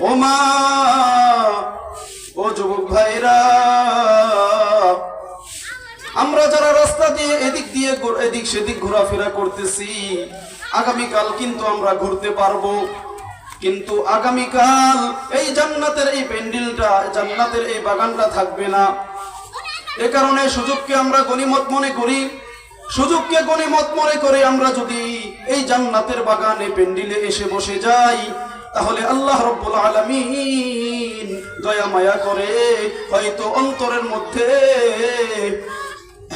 ও মা ও যুবক ভাইরা, আমরা যারা রাস্তা দিয়ে এদিক দিয়ে এদিক সেদিক ঘোরাফেরা করতেছি, আগামীকাল কিন্তু আমরা ঘুরতে পারব। কিন্তু আগামীকাল এই জান্নাতের এই প্যান্ডেলটা, জান্নাতের এই বাগানটা থাকবে না। এ কারণে সুযোগকে আমরা গণিমত মনে করি। সুযোগকে গণিমত মনে করে আমরা যদি এই জান্নাতের বাগানে পেন্ডিলে এসে বসে যাই তাহলে আল্লাহ রব্বুল আলামিন দয়া মায়া করে হয়তো অন্তরের মধ্যে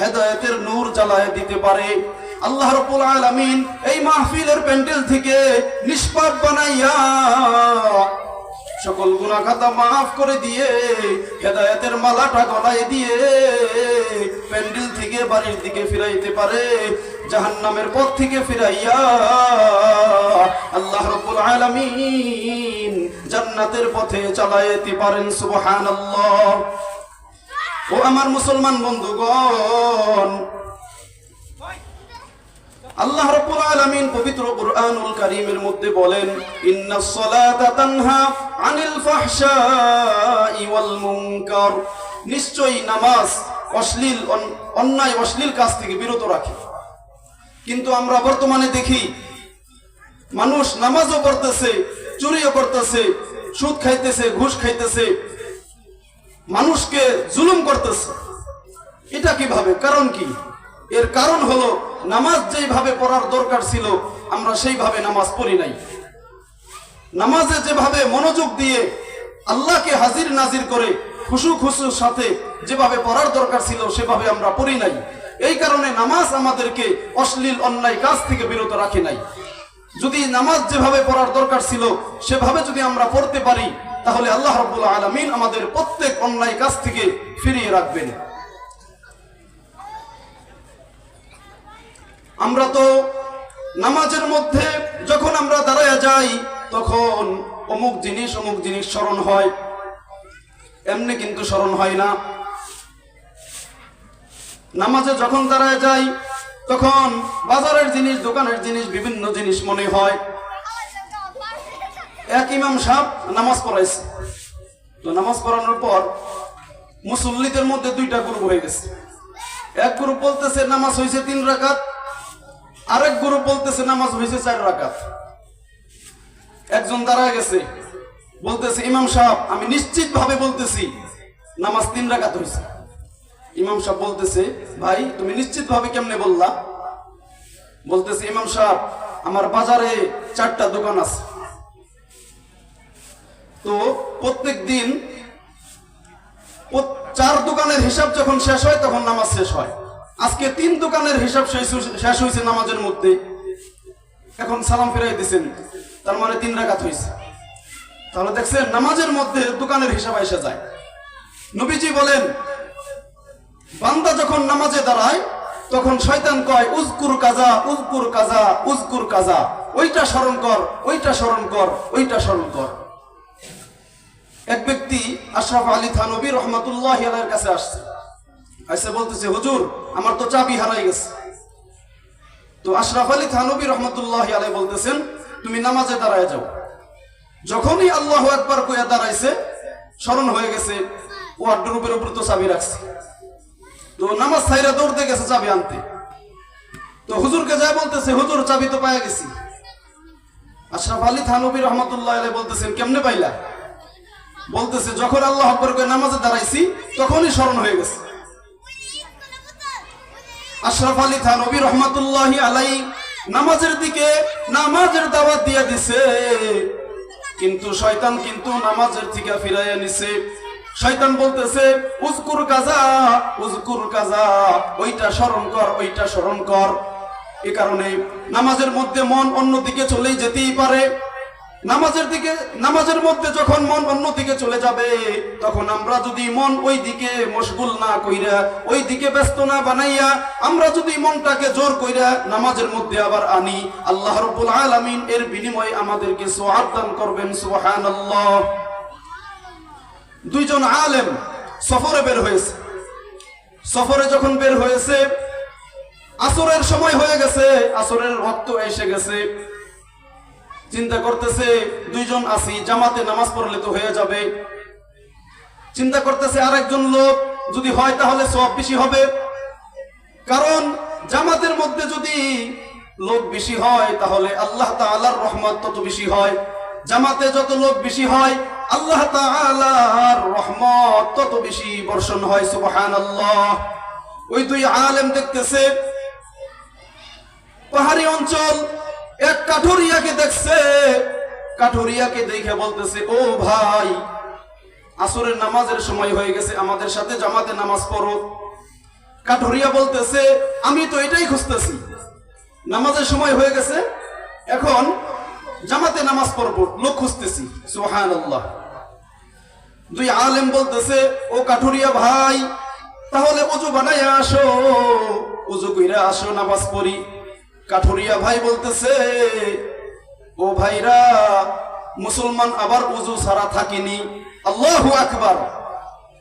হেদায়েতের নূর জ্বালায় দিতে পারে। আল্লাহ রব্বুল আলামিন এই মাহফিলের প্যান্ডেল থেকে নিষ্পাপ বানাইয়া সকল গুনাহ খাতা মাফ করে দিয়ে, হেদায়েতের মালাটা গলায় দিয়ে প্যান্ডেল থেকে বাড়ির দিকে ফিরাইতে পারে, জাহান্নামের পথ থেকে ফিরাইয়া আল্লাহ রাব্বুল আলামিন জান্নাতের পথে চালাইতে পারেন, সুবহানাল্লাহ। ও আমার মুসলমান বন্ধুগণ আল্লাহ রাব্বুল আলামিন পবিত্র কুরআনুল কারীমের মধ্যে বলেন ইন্নাস সালাতা তানহা আনিল ফাহশাই ওয়াল মুনকার। নিশ্চয়ই নামাজ অশ্লীল অন্যায় অশ্লীল কাজ থেকে বিরত রাখে। কিন্তু আমরা বর্তমানে দেখি, মানুষ নামাজও পড়তেছে, চুরিও করতেছে, সুদ খাইতেছে, ঘুষ খাইতেছে, মানুষকে জুলুম করতেছে। এটা কীভাবে? কারণ কি? এর কারণ হলো, নামাজ যেভাবে পড়ার দরকার ছিল, আমরা সেইভাবে নামাজ পড়ি নাই। নামাজে যেভাবে মনোযোগ দিয়ে আল্লাহকে হাজির নাজির করে খুশু খুশুর সাথে যেভাবে পড়ার দরকার ছিল, সেভাবে আমরা পড়ি নাই। এই কারণে নামাজ আমাদেরকে অশ্লীল, অন্যায় কাজ থেকে বিরত রাখে নাই। যদি নামাজ যেভাবে পড়ার দরকার ছিল, সেভাবে যদি আমরা পড়তে পারি, তাহলে আল্লাহ রব্বুল আলমিন আমাদের প্রত্যেক অন্যায় কাজ থেকে ফিরিয়ে রাখবেন। আমরা তো নামাজের মধ্যে যখন আমরা দাঁড়ায় যাই, তখন অমুক জিনিস অমুক জিনিস স্মরণ হয়। এমনি কিন্তু স্মরণ হয় না। নামাজে যখন দাঁড়ায় যাই, তখন বাজারের জিনিস, দোকানের জিনিস, বিভিন্ন জিনিস মনে হয়। এক ইমাম সাহেব নামাজ পড়াইছে। তো নামাজ পড়ানোর পর মুসল্লিদের মধ্যে দুইটা গ্রুপ হয়ে গেছে। এক গ্রুপ বলতেছে, নামাজ হয়েছে তিন রাকাত। আরেক গ্রুপ বলতেছে, নামাজ হয়েছে চার রাকাত। একজন দাঁড়ায় গেছে, বলতেছে, ইমাম সাহেব, আমি নিশ্চিত ভাবে বলতেছি, নামাজ তিন রাকাত হয়েছে ইমাম সাহেব বলতেছে, ভাই, তুমি নিশ্চিত ভাবে কেমনে বললা? বলতেছে, ইমাম সাহেব, আমার বাজারে চারটা দোকান আছে। তো প্রত্যেক দিন চার দোকানের হিসাব যখন শেষ হয়, তখন নামাজ শেষ হয়। আজকে তিন দোকানের হিসাব শেষ হয়েছে- নামাজের মধ্যে। এখন সালাম ফিরাই দিছেন। তার মানে তিন রাকাত হয়েছে তাহলে দেখছেন, নামাজের মধ্যে দোকানের হিসাব এসে যায়। নবীজি বলেন, বান্দা যখন নামাজে দাঁড়ায়, তখন শয়তান কয় উজকুর কাজা উজকুর কাজা উজকুর কাজা ওইটা স্মরণ কর, ওইটা স্মরণ কর, ওইটা স্মরণ কর। এক ব্যক্তি আশরাফ আলী থানবী রহমতুল্লাহ কাছে আসছে। আসছে বলতেছে, হুজুর, আমার তো চাবি হারাই গেছে। তো আশরাফ আলী থানবী রহমতুল্লাহ আলাই বলতেছেন, তুমি নামাজে দাঁড়ায় যাও। যখনই আল্লাহ একবার কইয়া দাঁড়াইছে, স্মরণ হয়ে গেছে ও আড্ডুরূপের উপর তো চাবি রাখছে। তো নামাজ ছাইরা দৌড়তে গেছে চাবি আনতে। তো হুজুরকে যাই বলতেছে, হুজুর, চাবি তো পাইয়া গেছি। আশরাফ আলী থানবী রহমতুল্লাহ আলাই বলতেছেন, কেমনে পাইলা? বলতেছে, যখন আল্লাহ আকবর করে নামাজে দাঁড়াইছি, তখনই স্মরণ হয়ে গেছে। আশরাফ আলী থানবী রহমতুল্লাহ আলাই নামাজের দিকে নামাজের দাওয়াত দিয়ে দিছে। কিন্তু শয়তান কিন্তু নামাজের থেকে ফিরাইয়া নিছে। শয়তান বলতেছে উজকুর কাজা উজকুর কাজা ওইটা স্মরণ কর, ওইটা স্মরণ কর। এ কারণে নামাজের মধ্যে মন অন্যদিকে চলেই যেতেই পারে। নামাজের দিকে, নামাজের মধ্যে যখন মন অন্যদিকে চলে যাবে, তখন আমরা যদি মন ওই দিকে মশগুল না কইরা, ওই দিকে ব্যস্ত না বানাইয়া, আমরা যদি মনটাকে জোর কইরা নামাজের মধ্যে আবার আনি, আল্লাহ রব্বুল আলামিন এর বিনিময়ে আমাদেরকে সোয়াব দান করবেন, সুবহানাল্লাহ। দুইজন আলেম সফরে বের হয়েছে। সফরে যখন বের হয়েছে, আসরের সময় হয়ে গেছে, আসরের রক্ত এসে গেছে। চিন্তা করতেছে, দুইজন আসি জামাতে নামাজ পড়লে তো হয়ে যাবে। চিন্তা করতেছে আরেকজন লোক, যদি হয় তাহলে সব বেশি হবে। কারণ জামাতের মধ্যে যদি লোক বেশি হয়, তাহলে আল্লাহ তাআলার রহমত তত বেশি হয়। জামাতে যত লোক বেশি হয়, আল্লাহ তাআলার রহমত তত বেশি বর্ষণ হয়, সুবহানাল্লাহ। ওই দুই আলেম দেখতেছে, পাহাড়ি অঞ্চল এক কাঠুরিয়াকে দেখছে, কাঠুরিয়াকে দেখে বলতেছে, ও ভাই, আসরের নামাজের সময় হয়ে গেছে, আমাদের সাথে জামাতে নামাজ পড়ো। কাঠুরিয়া বলতেছে, আমি তো এটাই খুঁজতেছি। নামাজের সময় হয়ে গেছে, এখন জামাতে নামাজ পড়ব, লোক খুঁজতেছি। সুহান দুই আলেম বলতেছে, ও কাঠুরিয়া ভাই, তাহলে উজু বানাইয়া আসো, উজু কইরা আসো নামাজ পড়ি। কাঠুরিয়া ভাই বলতেছে, ও ভাইরা, মুসলমান আবার উজু ছাড়া থাকিনি। আল্লাহু আকবার।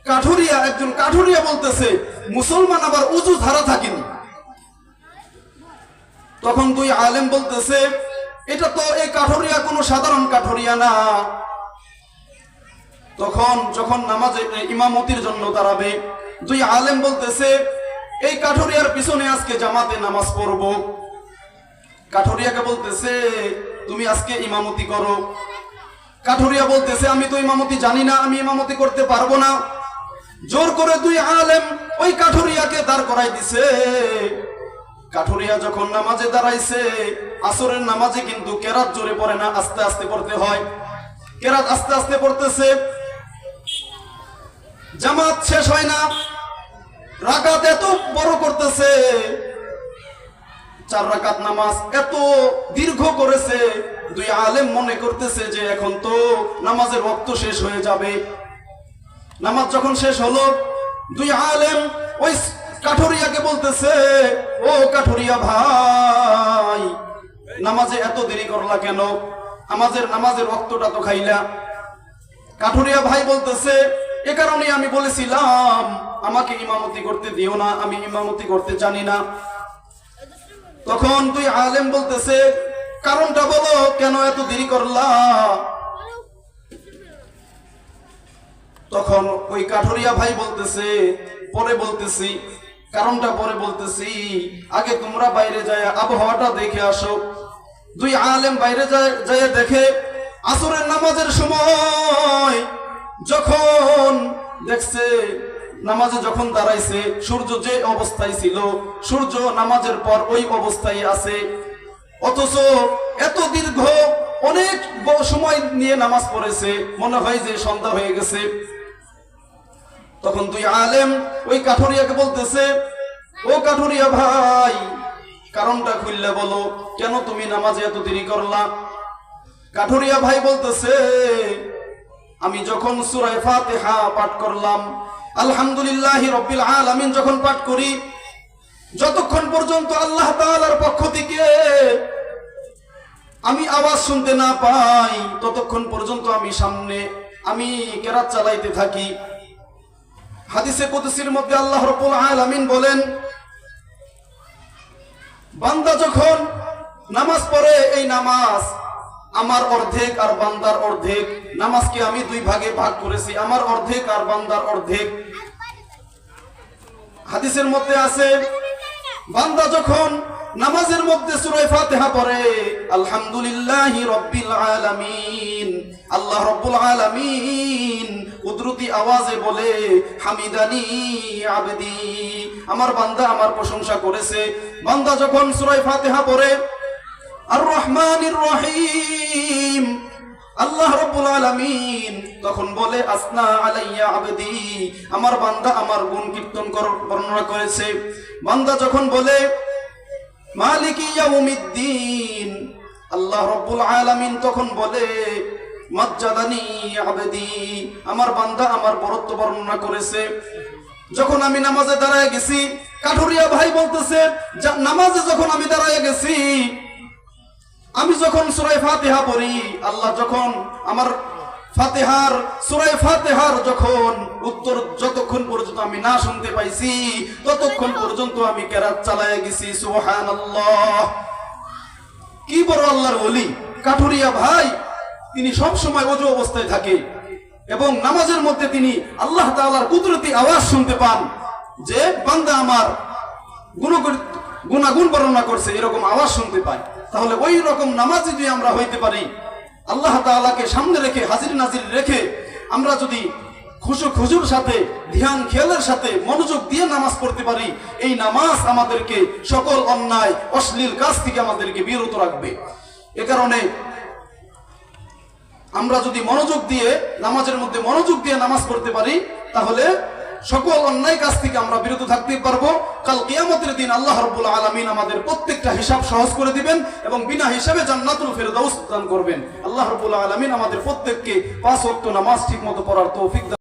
কাঠুরিয়া, একজন কাঠুরিয়া বলতেছে, মুসলমান আবার উজু ছাড়া থাকিনি। তখন দুই আলেম বলতেছে, এটা তো এই কাঠুরিয়া কোনো সাধারণ কাঠুরিয়া না। তখন যখন নামাজে ইমামতির জন্য দাঁড়াবে, দুই আলেম বলতেছে, এই কাঠুরিয়ার পিছনে আজকে জামাতে নামাজ পড়ব। কাঠুরিয়াকে বলতেছে, তুমি আজকে ইমামতি করো। কাঠুরিয়া বলতেছে, আমি তো ইমামতি জানি না, আমি ইমামতি করতে পারব না। জোর করে দুই আলেম ওই কাঠুরিয়াকে দাঁড় করাই দিছে। কাঠুরিয়া যখন নামাজে দাঁড়াইছে, আসরের নামাজে কিন্তু কেরাত জোরে পড়ে না, আস্তে আস্তে পড়তে হয়। কেরাত আস্তে আস্তে পড়তেছে। জামাত শেষ হয় না। রাকাত এত বড় করতেছে। চার রাকাত নামাজ এত দীর্ঘ করেছে। দুই আলেম মনে করতেছে যে এখন তো নামাজের রক্ত শেষ হয়ে যাবে। নামাজ যখন শেষ হলো, দুই আলেম ওই কাঠুরিয়াকে বলতেছে, ও কাঠুরিয়া ভাই, নামাজে এত দেরি করলা কেন? আমাদের নামাজের রক্তটা তো খাইলা। কাঠুরিয়া ভাই বলতেছে, এ কারণে আমি বলেছিলাম, আমাকে ইমামতি করতে দিও না, আমি ইমামতি করতে জানি না। তখন তুই আলেম বলতেছে, কারণটা বলো, কেন এত দেরি করলা? তখন ওই কাঠুরিয়া ভাই বলতেছে, পরে বলতেছি, কারণটা পরে বলতেছি, আগে তোমরা বাইরে যায় আবহাওয়াটা দেখে আসো। দুই আলেম বাইরে যায় দেখে, আসরের নামাজের সময় যখন দেখছে নামাজে যখন দাঁড়াইছে, সূর্য যে অবস্থায় ছিল, সূর্য নামাজের পর ওই অবস্থায় আছে। অথচ এত দীর্ঘ অনেক সময় নিয়ে নামাজ পড়েছে, মনে হয় যে সন্ধ্যা হয়ে গেছে। তখন তুই আলেম ওই কাঠুরিয়াকে বলতেছে, ও কাঠুরিয়া ভাই, কারণটা খুললে বলো, কেন তুমি নামাজে এত দেরি করলা? কাঠুরিয়া ভাই বলতেছে, আমি যখন সুরায় ফাতিহা পাঠ করলাম আলহামদুলিল্লাহ রব্বিল আলামিন যখন পাঠ করি, যতক্ষণ পর্যন্ত আল্লাহ তাআলার পক্ষ থেকে আমি আওয়াজ শুনতে না পাই, ততক্ষণ পর্যন্ত আমি সামনে, আমি কেরাত চালাইতে থাকি। হাদিসে কুদসির মধ্যে আল্লাহ রাব্বুল আলামিন বলেন, বান্দা যখন নামাজ পড়ে, এই নামাজ আমার অর্ধেক আর বান্দার অর্ধেক। নামাজকে আমি দুই ভাগে ভাগ করেছি? আমার অর্ধেক আর বান্দার অর্ধেক। হাদিসের মধ্যে আছে, বান্দা যখন নামাজের মধ্যে সূরা ফাতিহা পড়ে, আলহামদুলিল্লাহি রাব্বিল আলামিন। আল্লাহ রাব্বুল আলামিন কুদরতি আওয়াজে বলে, হামিদানি আবদি। আমার বান্দা আমার প্রশংসা করেছে। বান্দা যখন সূরা ফাতিহা পড়ে আল্লাহ রব্বুল আলামিন তখন বলে, আসনা আলাইয়া আবদি, আমার বান্দা আমার গুণ কীর্তন কর- বর্ণনা করেছে। বান্দা যখন বলে, মালিক ইয়াউমিদ্দিন, আল্লাহ রব্বুল আলামিন তখন বলে, মজ্জাদানি আবেদি, আমার বান্দা আমার বরত্ব বর্ণনা করেছে। যখন আমি নামাজে দাঁড়ায় গেছি, কাঠুরিয়া ভাই বলতেছে নামাজে যখন আমি দাঁড়ায় গেছি আমি যখন সুরাই ফাতেহা পড়ি, আল্লাহ যখন আমার ফাতেহার সুরাই ফাতেহার যখন উত্তর যতক্ষণ পর্যন্ত আমি না শুনতে পাইছি, ততক্ষণ পর্যন্ত আমি কেরাত চালায় গেছি, সুবহানাল্লাহ। কি বড় আল্লাহর ওলি। কাঠুরিয়া ভাই, তিনি সব সময় অজু অবস্থায় থাকে এবং নামাজের মধ্যে তিনি আল্লাহ তাআলার কুদরতি আওয়াজ শুনতে পান যে, বান্দা আমার গুণগুণ বর্ণনা করছে, এরকম আওয়াজ শুনতে পাই তাহলে ওই রকম নামাজ যদি আমরা হইতে পারি, আল্লাহ তাআলাকে সামনে রেখে, হাজির নাজির রেখে আমরা যদি খুশু খুজুর সাথে, ধ্যান খেয়ালের সাথে, মনোযোগ দিয়ে নামাজ পড়তে পারি, এই নামাজ আমাদেরকে সকল অন্যায়, অশ্লীল কাজ থেকে আমাদেরকে বিরত রাখবে। এ কারণে আমরা যদি মনোযোগ দিয়ে, নামাজের মধ্যে মনোযোগ দিয়ে নামাজ পড়তে পারি, তাহলে সকল অন্যায় কাজ থেকে আমরা বিরত থাকতে পারব। কাল কিয়ামতের দিন আল্লাহ রব্বুল আলমিন আমাদের প্রত্যেকটা হিসাব সহজ করে দিবেন এবং বিনা হিসাবে জান্নাতুল ফেরদাউস দান করবেন। আল্লাহ রব্বুল আলমিন আমাদের প্রত্যেককে পাঁচ অক্ট নামাজ ঠিক মতো পড়ার তৌফিক